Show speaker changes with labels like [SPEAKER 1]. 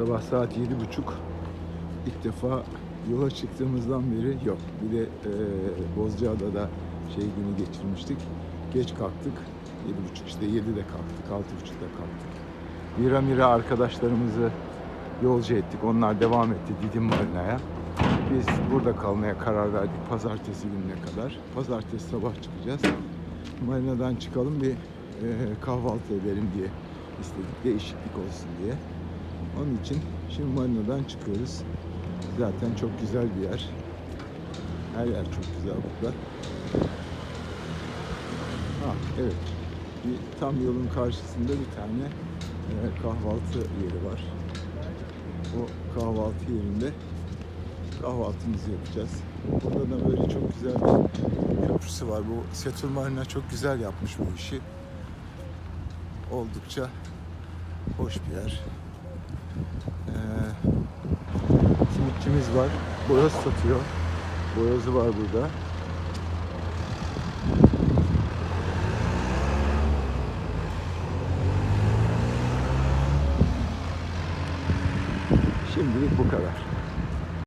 [SPEAKER 1] Sabah saat yedi buçuk. İlk defa yola çıktığımızdan beri yok. Bir de e, Bozcaada'da şey günü geçirmiştik. Geç kalktık. Yedi buçuk işte yedide kalktık. Altı buçukta kalktık. Mira Mira arkadaşlarımızı yolcu ettik. Onlar devam etti Didim Marina'ya. Biz burada kalmaya karar verdik pazartesi gününe kadar. Pazartesi sabah çıkacağız. Marina'dan çıkalım bir e, kahvaltı edelim diye istedik. Değişiklik olsun diye. Onun için şimdi Marina'dan çıkıyoruz. Zaten çok güzel bir yer. Her yer çok güzel burada. Ha evet. Bir, tam yolun karşısında bir tane e, kahvaltı yeri var. O kahvaltı yerinde kahvaltımızı yapacağız. Burada da böyle çok güzel bir köprüsü var. Bu Setur Marina çok güzel yapmış bu işi. Oldukça hoş bir yer. Ee, simitçimiz var. Boyoz satıyor. Boyozu var burada. Şimdilik bu kadar.